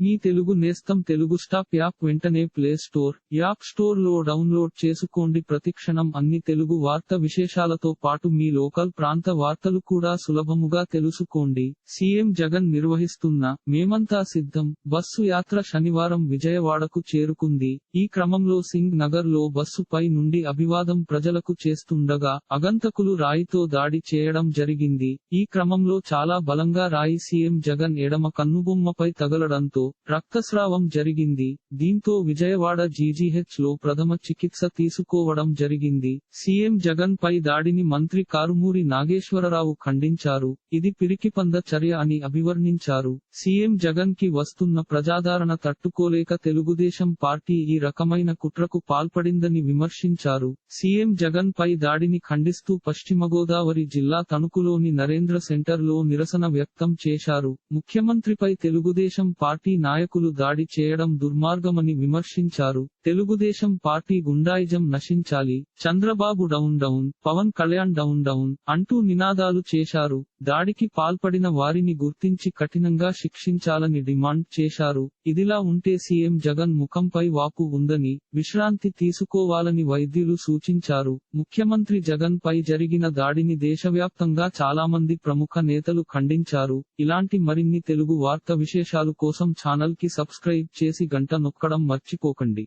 మీ తెలుగు నేస్తం Telugu stop app వెంటనే play store app స్టోర్లో డౌన్లోడ్ చేసుకోండి. ప్రతిక్షణం అన్ని తెలుగు వార్త విశేషాలతో పాటు మీ లోకల్ ప్రాంత వార్తలు కూడా సులభముగా తెలుసుకోండి. సీఎం జగన్ నిర్వహిస్తున్న మేమంతా సిద్ధం బస్సు యాత్ర శనివారం విజయవాడకు చేరుకుంది. ఈ క్రమంలో సింగ్ నగర్లో బస్సు పై నుండి అభివాదం ప్రజలకు చేస్తుండగా అగంతకులు రాయితో దాడి చేయడం జరిగింది. ఈ క్రమంలో చాలా బలంగా రాయి సీఎం జగన్ ఎడమ కన్నుబొమ్మపై తగలడంతో రక్తస్రావం జరిగింది. దీంతో విజయవాడ జీజీహెచ్లో ప్రథమ చికిత్స తీసుకోవడం జరిగింది. సీఎం జగన్ పై దాడిని మంత్రి కారుమూరి నాగేశ్వరరావు ఖండించారు. ఇది పిరికిపంద చర్య అని అభివర్ణించారు. సీఎం జగన్కి వస్తున్న ప్రజాదరణ తట్టుకోలేక తెలుగుదేశం పార్టీ ఈ రకమైన కుట్రకు పాల్పడిందని విమర్శించారు. సీఎం జగన్ పై దాడిని ఖండిస్తూ పశ్చిమ గోదావరి జిల్లా తణుకులోని నరేంద్ర సెంటర్లో నిరసన వ్యక్తం చేశారు. ముఖ్యమంత్రిపై తెలుగుదేశం పార్టీ నాయకులు దాడి చేయడం దుర్మార్గమని విమర్శించారు. తెలుగుదేశం పార్టీ గుండాయిజం నశించాలి Chandrababu down down Pawan Kalyan down down అంటూ నినాదాలు చేశారు దాడికి పాల్పడిన వారిని గుర్తించి కఠినంగా శిక్షించాలని డిమాండ్ చేశారు ఇదిలా ఉంటే సీఎం జగన్ ముఖంపై వాపు ఉందని విశ్రాంతి తీసుకోవాలని వైద్యులు సూచించారు ముఖ్యమంత్రి జగన్ పై జరిగిన దాడిని దేశవ్యాప్తంగా చాలా మంది ప్రముఖ నేతలు ఖండించారు ఇలాంటి మరిన్ని తెలుగు వార్త విశేషాలు కోసం ఛానల్కి సబ్స్క్రైబ్ చేసి గంట నొక్కడం మర్చిపోకండి.